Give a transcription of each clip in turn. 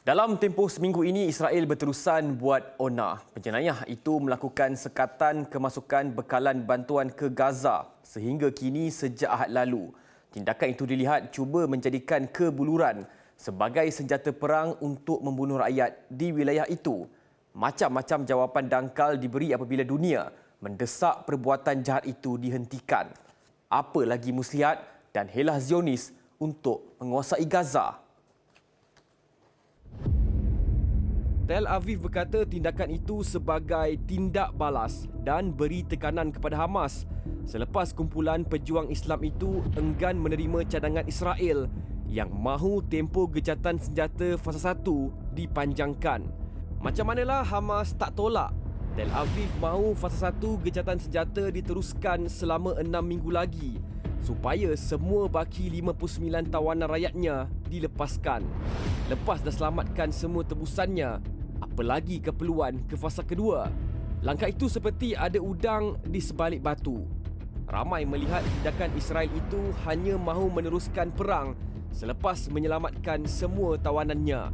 Dalam tempoh seminggu ini, Israel berterusan buat ona. Penjenayah itu melakukan sekatan kemasukan bekalan bantuan ke Gaza sehingga kini sejak Ahad lalu. Tindakan itu dilihat cuba menjadikan kebuluran sebagai senjata perang untuk membunuh rakyat di wilayah itu. Macam-macam jawapan dangkal diberi apabila dunia mendesak perbuatan jahat itu dihentikan. Apa lagi muslihat dan helah Zionis untuk menguasai Gaza? Tel Aviv berkata tindakan itu sebagai tindak balas dan beri tekanan kepada Hamas selepas kumpulan pejuang Islam itu enggan menerima cadangan Israel yang mahu tempoh gejatan senjata fasa 1 dipanjangkan. Macam manalah Hamas tak tolak. Tel Aviv mahu fasa 1 gejatan senjata diteruskan selama 6 minggu lagi supaya semua baki 59 tawanan rakyatnya dilepaskan. Lepas dah selamatkan semua tebusannya, apalagi keperluan ke fasa kedua. Langkah itu seperti ada udang di sebalik batu. Ramai melihat tindakan Israel itu hanya mahu meneruskan perang selepas menyelamatkan semua tawanannya.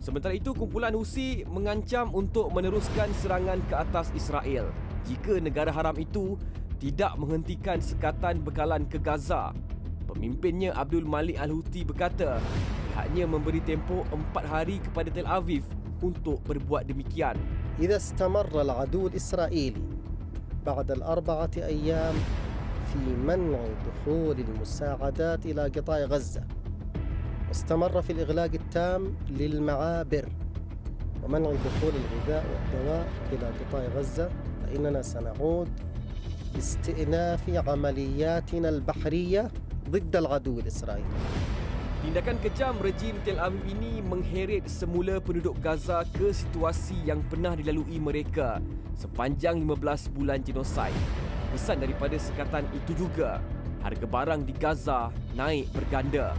Sementara itu, kumpulan Husi mengancam untuk meneruskan serangan ke atas Israel jika negara haram itu tidak menghentikan sekatan bekalan ke Gaza. Pemimpinnya Abdul Malik Al-Houthi berkata pihaknya memberi tempoh empat hari kepada Tel Aviv untuk berbuat demikian. إذا استمر العدو الإسرائيلي بعد الأربعة أيام في منع دخول المساعدات إلى قطاع غزة واستمر في الإغلاق التام للمعابر ومنع دخول الغذاء والدواء إلى قطاع غزة فإننا سنعود باستئناف عملياتنا البحرية ضد العدو الإسرائيلي Tindakan kejam rejim Tel Aviv ini mengheret semula penduduk Gaza ke situasi yang pernah dilalui mereka sepanjang 15 bulan genosid. Kesan daripada sekatan itu juga, harga barang di Gaza naik berganda.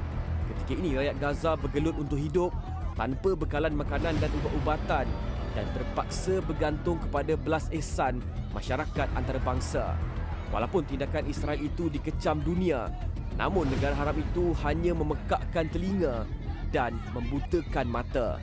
Ketika ini rakyat Gaza bergelut untuk hidup tanpa bekalan makanan dan ubat-ubatan dan terpaksa bergantung kepada belas ehsan masyarakat antarabangsa. Walaupun tindakan Israel itu dikecam dunia, Namun negara haram itu hanya memekakkan telinga dan membutakan mata.